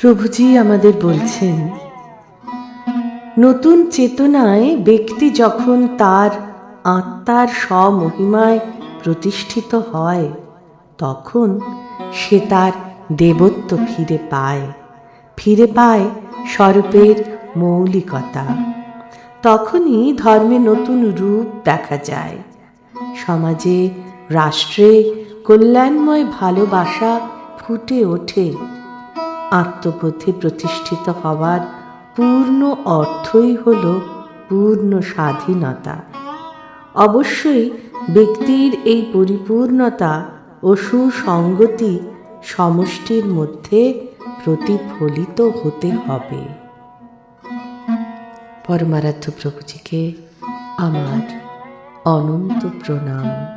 প্রভুজি আমাদের বলছেন, নতুন চেতনায় ব্যক্তি যখন তার আত্মার স্বমহিমায় প্রতিষ্ঠিত হয়, তখন সে তার দেবত্ব ফিরে পায়। ফিরে পায় স্বরূপের মৌলিকতা। তখনই ধর্মে নতুন রূপ দেখা যায়। সমাজে, রাষ্ট্রে কল্যাণময় ভালোবাসা ফুটে ওঠে। আত্মবোধে প্রতিষ্ঠিত হওয়ার পূর্ণ অর্থই হল পূর্ণ স্বাধীনতা। অবশ্যই ব্যক্তির এই পরিপূর্ণতা ও সুসঙ্গতি সমষ্টির মধ্যে প্রতিফলিত হতে হবে। পরমারাধ্য প্রভুজিকে আমার অনন্ত প্রণাম।